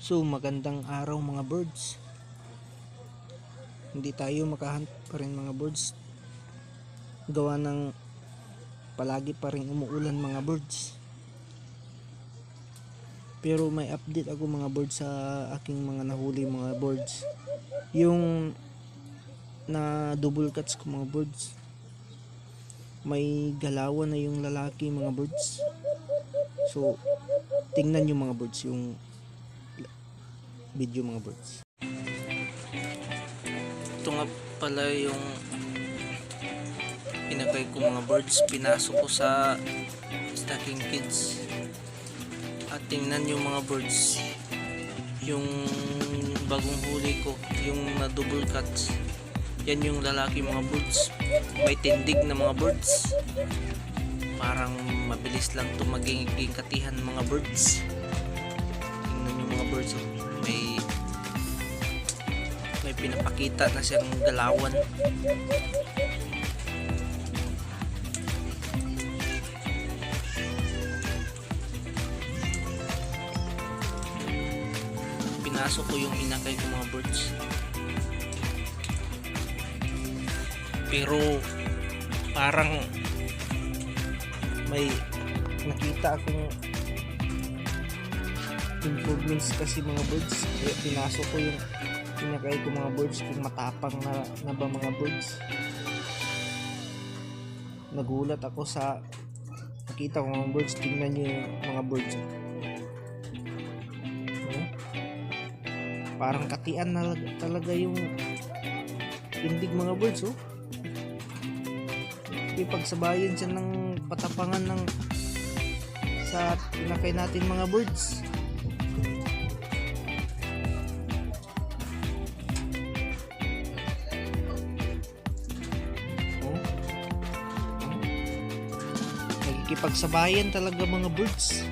So magandang araw mga birds. Hindi tayo makahunt pa rin mga birds. Gawa ng palagi pa rin umuulan mga birds. Pero may update ako mga birds sa aking mga nahuli mga birds. Yung na double cuts ko mga birds. May galawan na yung lalaki mga birds. So tingnan nyo mga birds yung video mga birds. Ito nga pala yung pinagay ko mga birds. Pinasok ko sa stocking kids. At tingnan yung mga birds. Yung bagong huli ko. Yung na double cuts. Yan yung lalaki mga birds. May tindig na mga birds. Parang mabilis lang to maging katihan mga birds. Tingnan yung mga birds. oh. May may pinapakita na siyang galawan. Pinasok ko yung inakay ko mga birds. Pero parang may nakita akong improvements kasi mga birds. Kaya pinasok ko yung pinakay ko mga birds kung matapang na, na ba mga birds. Nagulat ako sa nakita ko mga birds. Tingnan nyo yung mga birds. Oh. parang katian na talaga yung tindig mga birds oh. Ipagsabayan siya ng patapangan ng sa pinakay natin mga birds Nagkikipagsabayan talaga mga birds.